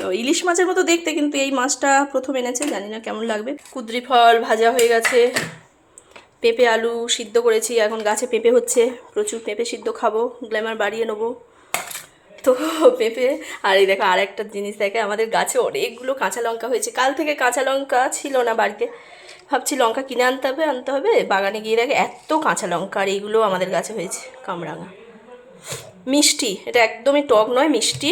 তো ইলিশ মাছের মতো দেখতে, কিন্তু এই মাছটা প্রথম এনেছে, জানি না কেমন লাগবে। কুদ্রি ফল ভাজা হয়ে গেছে। পেঁপে আলু সিদ্ধ করেছি, এখন গাছে পেঁপে হচ্ছে। প্রচুর পেঁপে সিদ্ধ খাব, গ্ল্যামার বাড়িয়ে নেব। তো পেঁপে, আর এই দেখো আর একটা জিনিস দেখে, আমাদের গাছে অনেকগুলো কাঁচা লঙ্কা হয়েছে। কাল থেকে কাঁচা লঙ্কা ছিল না বাড়িতে। ভাবছি লঙ্কা কিনে আনতে হবে আনতে হবে। বাগানে গিয়ে দেখে এত কাঁচা লঙ্কা, আর এইগুলো আমাদের গাছে হয়েছে, কামরাঙা। মিষ্টি, এটা একদমই টক নয়, মিষ্টি।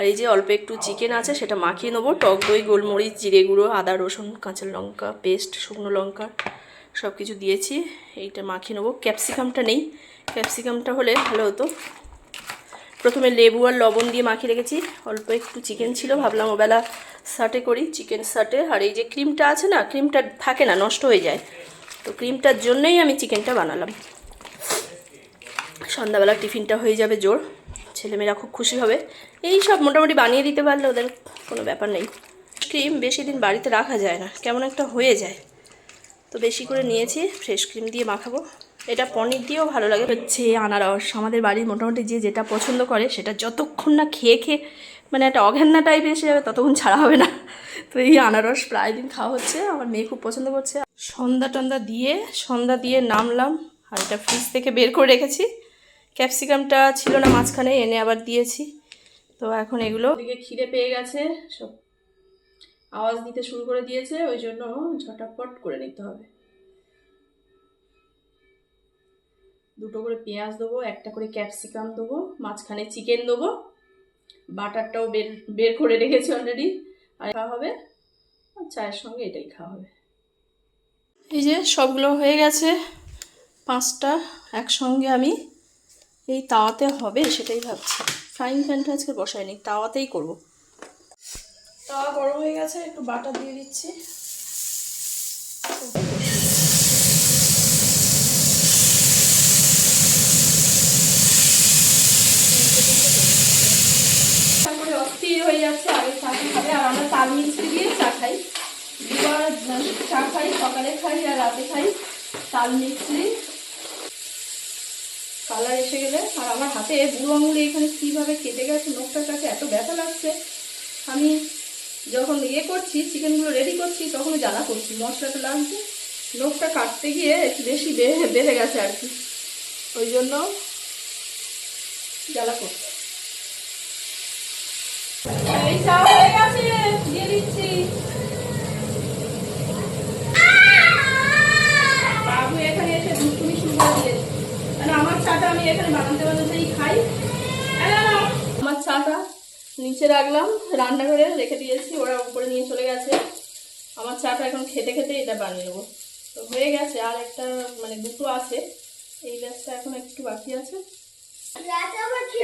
আর এই যে অল্প একটু চিকেন আছে, সেটা মাখিয়ে নেব। টক দই, গোলমরিচ, জিরে গুঁড়ো, আদা, রসুন, কাঁচা লঙ্কা পেস্ট শুকনো লঙ্কা সব কিছু দিয়েছি। এইটা মাখিয়ে নেব। ক্যাপসিকামটা নেই। ক্যাপসিকামটা হলে ভালো হতো। প্রথমে লেবু আর লবণ দিয়ে মাখিয়ে রেখেছি। অল্প একটু চিকেন ছিল, ভাবলাম ওবেলা সাটে করি চিকেন সাটে আর এই যে ক্রিমটা আছে না ক্রিমটা থাকে না, নষ্ট হয়ে যায়। তো ক্রিমটার জন্যই আমি চিকেনটা বানালাম। সন্ধ্যাবেলা টিফিনটা হয়ে যাবে জোর। ছেলেমেয়েরা খুব খুশি হবে। এই সব মোটামুটি বানিয়ে দিতে পারলে ওদের কোনো ব্যাপার নেই। ক্রিম বেশি দিন বাড়িতে রাখা যায় না, কেমন একটা হয়ে যায়। তো বেশি করে নিয়েছি, ফ্রেশ ক্রিম দিয়ে মাখাবো। এটা পনির দিয়েও ভালো লাগে। হচ্ছে আনারস, আমাদের বাড়ির মোটামুটি যে যেটা পছন্দ করে সেটা যতক্ষণ না খেয়ে খেয়ে মানে একটা অঘেন্না টাইপ এসে যাবে ততক্ষণ ছাড়া হবে না। তো এই আনারস প্রায় দিন খাওয়া হচ্ছে, আমার মেয়ে খুব পছন্দ করছে। সন্ধ্যা টন্দা দিয়ে, সন্ধ্যা দিয়ে নামলাম আর এটা ফ্রিজ থেকে বের করে রেখেছি। ক্যাপসিকামটা ছিল না মাঝখানে এনে আবার দিয়েছি। তো এখন এগুলো দিকে খিদে পেয়ে গেছে সব আওয়াজ দিতে শুরু করে দিয়েছে ওই জন্য ঝটাপট করে নিতে হবে। দুটো করে পেঁয়াজ দেবো একটা করে ক্যাপসিকাম দেবো মাঝখানে চিকেন দেবো। বাটারটাও বের বের করে রেখেছি অলরেডি আর খাওয়া হবে আর চায়ের সঙ্গে এটাই খাওয়া হবে। এই যে সবগুলো হয়ে গেছে পাঁচটা একসঙ্গে আমি এই তাওয়াতে হবে সেটাই ভাবছি। ফ্রাইং প্যানটা আজকে বসাইনি তাওয়াতেই করব। তাওয়া গরম হয়ে গেছে, একটু বাটা দিয়ে দিচ্ছি। হয়ে যাচ্ছে, আর আমরা তাল চা চা খাই, সকালে খাই আর রাতে খাই। তাল মিষ্টি কালার এসে গেলে আর আমার হাতে বুড়ো আঙুলে এখানে কীভাবে কেটে গেছে, নখটার কাছে এত ব্যথা লাগছে। আমি যখন ইয়ে করছি, চিকেনগুলো রেডি করছি তখন জ্বালা করছি, মশলাটা লাগছে। নখটা কাটতে গিয়ে একটু বেশি বেড়ে বেড়ে গেছে আর কি। ওই জন্য জ্বালা করছে এই চা হয়ে গেছে দিয়ে দিচ্ছি বাবু এখানে এসে দুষ্টুমি শুরু করে দিয়েছে মানে আমার চাটা আমি এখানে বানাতে বানাতেই খাই। আমার চাটা নিচে রাখলাম, রান্নাঘরে রেখে দিয়েছি, ওরা উপরে নিয়ে চলে গেছে। আমার চাটা এখন খেতে খেতে এটা বানিয়ে নেব। তো হয়ে গেছে, আর একটা মানে দুটো আছে। এই গ্যাসটা এখন একটু বাকি আছে।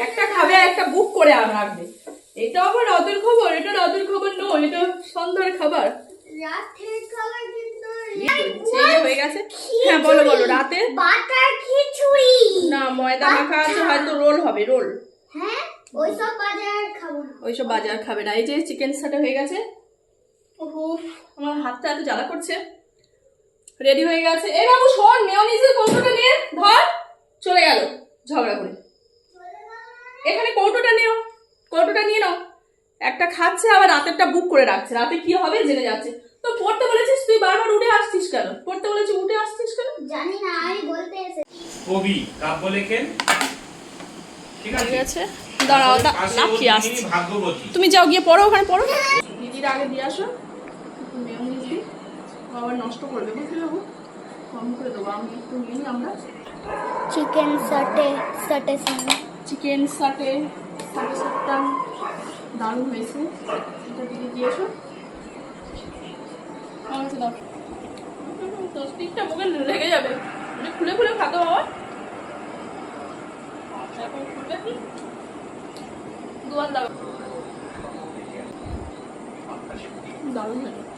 একটা খাবে আর একটা বুক করে আর রাখবে। এটা আবার রাতের খবর, এটা রাতের খবর নয়, এটা সন্ধ্যার খাবার। রাতের খাবার হয়ে গেছে। হ্যাঁ বলো বলো রাতে? বাটার খিচুড়ি। না ময়দা মাখা আছে হয়তো রোল হবে রোল। হ্যাঁ? ওইসব বাজার খাব ওইসব বাজার খাবে না। এই যে চিকেন সাটা হয়ে গেছে। ওহো আমার হাতটা এত জ্বালা করছে। রেডি হয়ে গেছে। এই বাবু শোন মেয়নিজের কৌটোটা নিয়ে ধর। চলে গেল। ঝগড়া করে। এখানে কৌটোটা নিও। কৌটোটা নিয়ে নাও। একটা খাচ্ছে আবার রাতেরটা বুক করে রাখছে। রাতে কি হবে জেনে যাচ্ছে। তো পড়তে বলেছিস তুই বারবার উঠে আসছিস কেন? পড়তে বলেছি উঠে আসছিস কেন? জানি না আমি বলতে এসে কবি কাব্য লেখেন? ঠিক আছে? দাঁড়াও না কি আসছে। তুমি যাও গিয়ে পড়ো ওখানে পড়ো। দিদির আগে দিয়ে আসো। মেয়নিজ আবার নষ্ট করবে কম করে দেবো আমি একটু নিই আমরা। চিকেন সাটে সাটে সঙ্গে চিকেন সাটে সাটে সাটটা দারুণ হয়েছে। এটা দিদি দিয়ে এসো তো স্টিকটা মুখে লেগে যাবে। এটা খুলে খুলে খাতো বাবা। এখন খুলবে কি? দুয়ার দাও। দারুণ হয়েছে